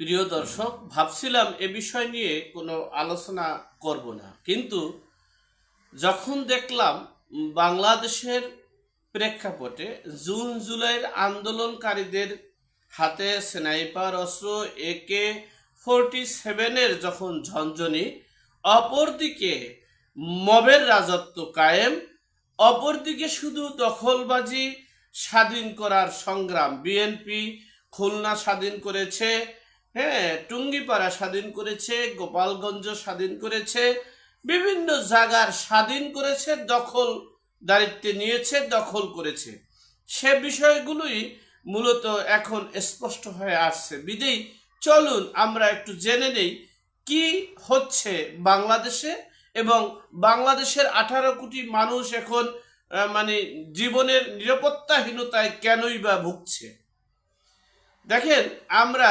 প্রিয় দর্শক, ভাবছিলাম এ বিষয় নিয়ে কোনো আলোচনা করব না। কিন্তু যখন দেখলাম বাংলাদেশের প্রেক্ষাপটে জুন জুলাইয়ের আন্দোলনকারীদের হাতে স্নাইপার অস্ত্র একে ফোরটি সেভেনের যখন ঝঞ্ঝনি অপরদিকে মবের রাজত্ব কায়েম, অপরদিকে শুধু দখলবাজি স্বাধীন করার সংগ্রাম। বিএনপি খুলনা স্বাধীন করেছে হ্যাঁ টুঙ্গিপাড়া স্বাধীন করেছে, গোপালগঞ্জ স্বাধীন করেছে, বিভিন্ন জায়গার স্বাধীন করেছে, দখল দায়িত্বে নিয়েছে, দখল করেছে। সে বিষয়গুলোই মূলত এখন স্পষ্ট হয়ে আসছে। বিদেই চলুন আমরা একটু জেনে নেই কি হচ্ছে বাংলাদেশে এবং বাংলাদেশের আঠারো কোটি মানুষ এখন মানে জীবনের নিরাপত্তাহীনতায় কেনই বা ভুগছে? দেখেন, আমরা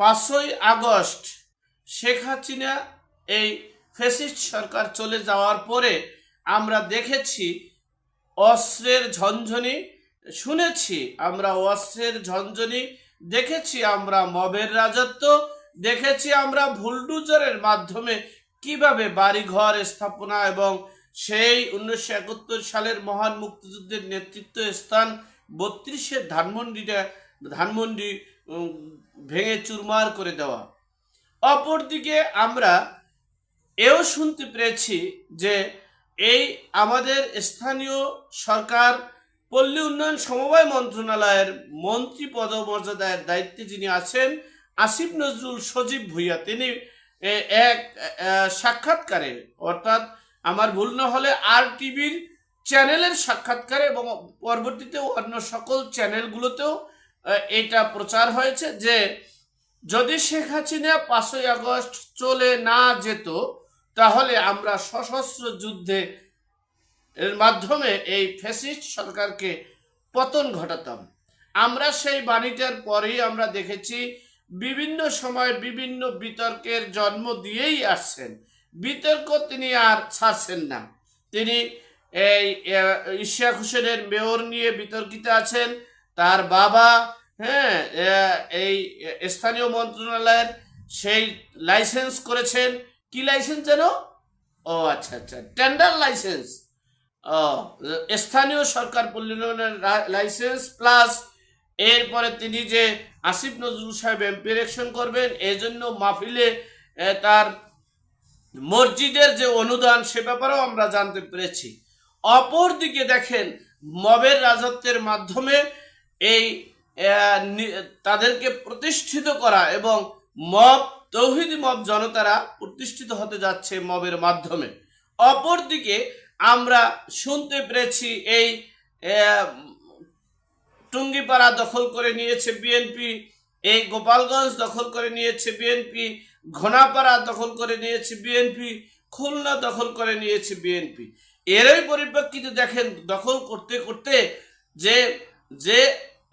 পাঁচই আগস্ট শেখ হাসিনা এই ফেসিস্ট সরকার চলে যাওয়ার পরে আমরা দেখেছি অস্ত্রের ঝনঝনি, শুনেছি আমরা অস্ত্রের ঝনঝনি, দেখেছি আমরা মবের রাজত্ব, দেখেছি আমরা ভুলডুজারের মাধ্যমে কীভাবে বাড়িঘর স্থাপনা এবং সেই উনিশশো একাত্তর সালের মহান মুক্তিযুদ্ধের নেতৃত্ব স্থান বত্রিশের ধানমন্ডিটা ধানমন্ডি ভেঙে চুরমার করে দেওয়া। অপরদিকে আমরা এও শুনতে পেরেছি যে এই আমাদের স্থানীয় সরকার পল্লী উন্নয়ন সমবায় মন্ত্রণালয়ের মন্ত্রী পদমর্যাদার দায়িত্বে যিনি আছেন, আসিফ নজরুল সজীব ভুইয়া, তিনি এক সাক্ষাৎকারে, অর্থাৎ আমার ভুল না হলে আর টিভির চ্যানেলের সাক্ষাৎকারে এবং পরবর্তীতে অন্য সকল চ্যানেলগুলোতেও এটা প্রচার হয়েছে যে যদি শেখ হাসিনা পাঁচই আগস্ট চলে না যেত তাহলে আমরা সশস্ত্র যুদ্ধে এর মাধ্যমে এই ফ্যাসিস্ট সরকারকে পতন ঘটাতাম। আমরা সেই বাণীটার পরেই আমরা দেখেছি বিভিন্ন সময় বিভিন্ন বিতর্কের জন্ম দিয়েই আসছেন। বিতর্ক তিনি আর ছাড়ছেন না। তিনি এই আহ, হোসেনের মেয়র নিয়ে বিতর্কিত আছেন। তার বাবা হ্যাঁ এই স্থানীয় মন্ত্রণালয়ের সেই লাইসেন্স করেছেন। কি লাইসেন্স যেন? ও আচ্ছা আচ্ছা টেন্ডার লাইসেন্স। ও, স্থানীয় সরকার পল্লী লাইসেন্স প্লাস এরপরে তিনি যে আসিফ নজরুল সাহেব এমপি ইলেকশন করবেন এই জন্য মাহফিলে তার মসজিদের যে অনুদান, সে ব্যাপারেও আমরা জানতে পেরেছি। অপরদিকে দেখেন, মবের রাজত্বের মাধ্যমে এই তাদেরকে প্রতিষ্ঠিত করা এবং মব, তৌহিদি মব জনতারা প্রতিষ্ঠিত হতে যাচ্ছে মবের মাধ্যমে। অপরদিকে আমরা শুনতে পেরেছি এই টুঙ্গিপাড়া দখল করে নিয়েছে বিএনপি এই গোপালগঞ্জ দখল করে নিয়েছে বিএনপি ঘোনাপাড়া দখল করে নিয়েছে বিএনপি খুলনা দখল করে নিয়েছে বিএনপি এরই পরিপ্রেক্ষিতে দেখেন, দখল করতে করতে যে যে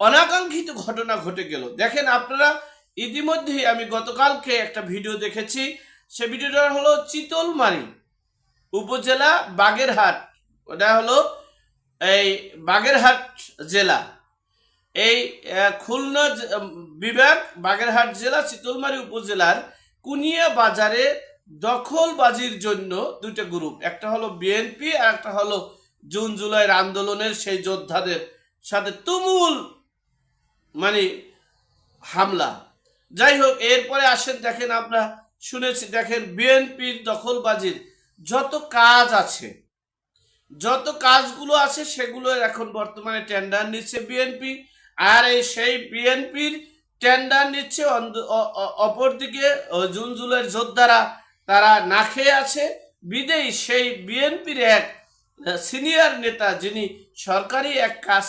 অনাকাঙ্ক্ষিত ঘটনা ঘটে গেল। দেখেন আপনারা, ইতিমধ্যেই আমি গতকালকে একটা ভিডিও দেখেছি। সে ভিডিওটা হলো চিতলমারি উপজেলা বাগেরহাট। ওটা হলো এই বাগেরহাট জেলা। এই খুলনা বিভাগ বাগেরহাট জেলা চিতলমারী উপজেলার কুনিয়া বাজারে দখলবাজির জন্য দুটো গ্রুপ। একটা হলো বিএনপি আর একটা হলো জুন জুলাইয়ের আন্দোলনের সেই যোদ্ধাদের সাথে তুমুল মানে হামলা। যাই হোক, এরপরে আসেন, দেখেন আমরা শুনেছি, দেখেন বিএনপির দখলবাজির যত কাজ আছে, যত কাজগুলো আছে সেগুলো এখন বর্তমানে টেন্ডার নিচ্ছে বিএনপি, আর এই সেই বিএনপির টেন্ডার নিচ্ছে অপরদিকে, ও জুন জুলের যোদ্ধারা, তারা না খেয়ে আছে। বিদেই সেই বিএনপির এক সিনিয়র নেতা যিনি সরকারি এক কাজ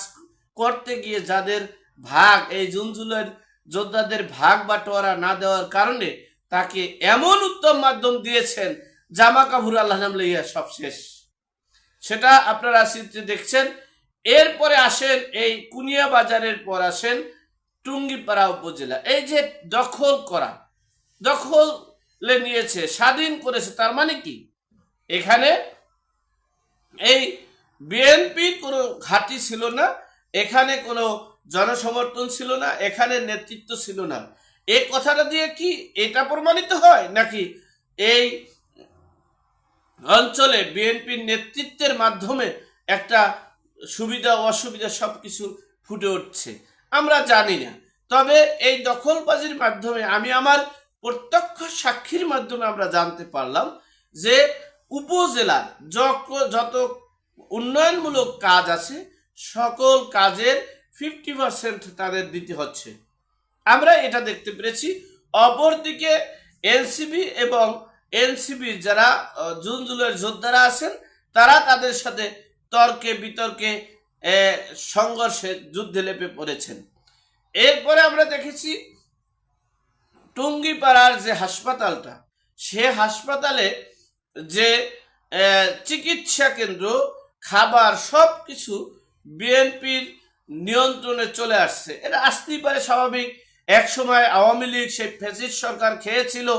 করতে গিয়ে যাদের ভাগ, এই জুনজুলের যোদ্ধাদের ভাগ বাটোয়ারা না দেওয়ার কারণে তাকে এমন উত্তম মাধ্যম দিয়েছেন, জামা কাপুর আল্লাহ নাম লইয়া সব শেষ। সেটা আপনারা চিত্রে দেখছেন। এরপরে আসেন, এই কুনিয়া বাজারের পর আসেন টুঙ্গিপাড়া উপজেলা। এই যে দখল করা, দখলে নিয়েছে, স্বাধীন করেছে, তার মানে কি? এখানে এই বিএনপির কোনো ঘাঁটি ছিল না, এখানে কোনো জনসমর্থন ছিল না, এখানে নেতৃত্ব ছিল না। এই কথাটা দিয়ে কি এটা প্রমাণিত হয় নাকি? এই অঞ্চলে বিএনপির নেতৃত্বের মাধ্যমে একটা সুবিধা অসুবিধা সব কিছু ফুটে উঠছে। আমরা জানি না। তবে এই দখলবাজির মাধ্যমে আমি আমার প্রত্যক্ষ সাক্ষীর মাধ্যমে আমরা জানতে পারলাম যে উপজেলার যত উন্নয়নমূলক কাজ আছে, সকল কাজের ফিফটি পার্সেন্ট তাদের দিতে হচ্ছে। আমরা এটা দেখতে পেরেছি। অপরদিকে এনসিবি এবং এনসিবির যারা জুন জুলের যোদ্ধারা আছেন, তারা তাদের সাথে তর্কে বিতর্কে সংঘর্ষে যুদ্ধে লেপে পড়েছেন। এরপরে আমরা দেখেছি টুঙ্গিপাড়ার যে হাসপাতালটা, সে হাসপাতালে যে চিকিৎসা কেন্দ্র, খাবার সব কিছু বিএনপির নিয়ন্ত্রণে চলে আসছে। এটা আসতেই পারে স্বাভাবিক। এক সময় আওয়ামী লীগ সেই ফেসিস সরকার খেয়েছিল,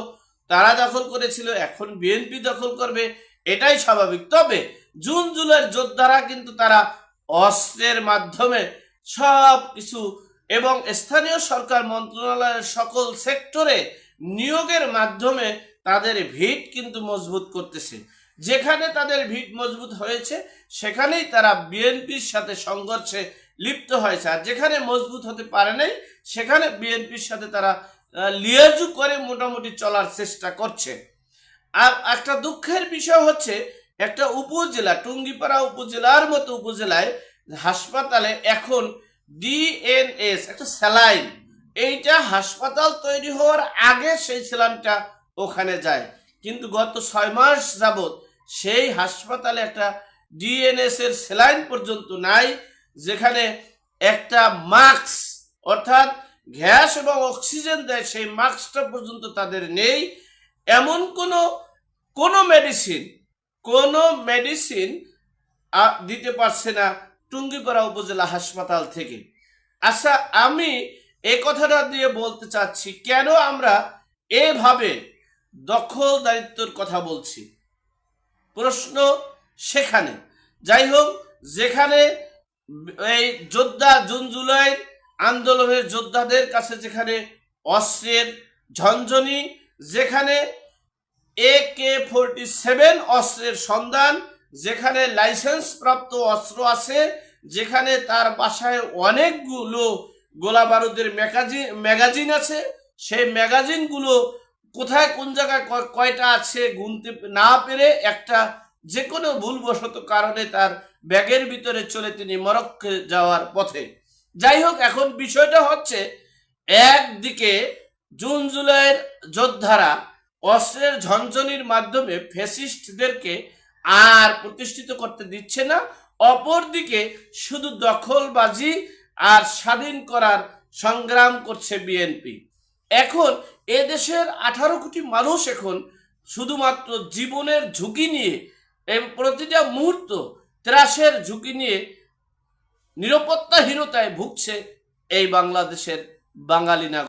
তারা দখল করেছিল, এখন বিএনপি দখল করবে, এটাই স্বাভাবিক। তবে জুন, জুলাইয়ের যোদ্ধারা কিন্তু তারা অস্ত্রের মাধ্যমে সব কিছু এবং স্থানীয় সরকার মন্ত্রণালয়ের সকল সেক্টরে নিয়োগের মাধ্যমে তাদের ভিত কিন্তু মজবুত করতেছে। যেখানে তাদের ভিত মজবুত হয়েছে, সেখানেই তারা বিএনপির সাথে সংঘর্ষে লিপ্ত হয়েছে। আর যেখানে মজবুত হতে পারে নাই, সেখানে বিএনপির সাথে তারা লিয়াজু করে মোটামুটি চলার চেষ্টা করছে। আর একটা দুঃখের বিষয় হচ্ছে, একটা উপজেলা, টুঙ্গিপাড়া উপজেলার মতো উপজেলায় হাসপাতালে এখন ডিএনএস, একটা স্যালাইন, এইটা হাসপাতাল তৈরি হওয়ার আগে সেই স্যালাইনটা ওখানে যায়। কিন্তু গত ছয় মাস যাবত সেই হাসপাতালে একটা ডিএনএস এর স্যালাইন পর্যন্ত নাই। যেখানে একটা মাস্ক, অর্থাৎ গ্যাস এবং অক্সিজেন দেয়, সেই মাস্কটা পর্যন্ত তাদের নেই। এমন কোনো কোনো মেডিসিন কোনো মেডিসিন দিতে পারছে না টুঙ্গিপাড়া উপজেলা হাসপাতাল থেকে। আচ্ছা আমি এ কথাটা দিয়ে বলতে চাচ্ছি, কেন আমরা এভাবে দখল দায়িত্বর কথা বলছি? প্রশ্ন সেখানে। যাই হোক, যেখানে এই যোদ্ধা জুন জুলাই আন্দোলনের যোদ্ধাদের কাছে যেখানে অস্ত্রের ঝনঝনি, যেখানে এ কে ফোরটি সেভেন অস্ত্রের সন্ধান, যেখানে লাইসেন্স প্রাপ্ত অস্ত্র আছে, যেখানে তার বাসায় অনেকগুলো গোলা বারুদের ম্যাগাজিন ম্যাগাজিন আছে। সেই ম্যাগাজিনগুলো কোথায়, কোন জায়গায় কয়- কয়টা আছে, গুনতে না পেরে একটা যে কোনো ভুলবশত কারণে তার ব্যাগের ভিতরে চলে তিনি মরক্কে যাওয়ার পথে। যাই হোক, এখন বিষয়টা হচ্ছে, একদিকে জুন জুলাইয়ের যোদ্ধারা অস্ত্রের ঝনঝনির মাধ্যমে ফ্যাসিস্টদেরকে আর প্রতিষ্ঠিত করতে দিচ্ছে না, অপরদিকে শুধু দখলবাজি আর স্বাধীন করার সংগ্রাম করছে বিএনপি। এখন এদেশের আঠারো কোটি মানুষ এখন শুধুমাত্র জীবনের ঝুঁকি নিয়ে প্রতিটা মুহূর্ত ত্রাসের ঝুঁকি নিয়ে নিরাপত্তাহীনতায় ভুগছে এই বাংলাদেশের বাঙালি নাগরিক।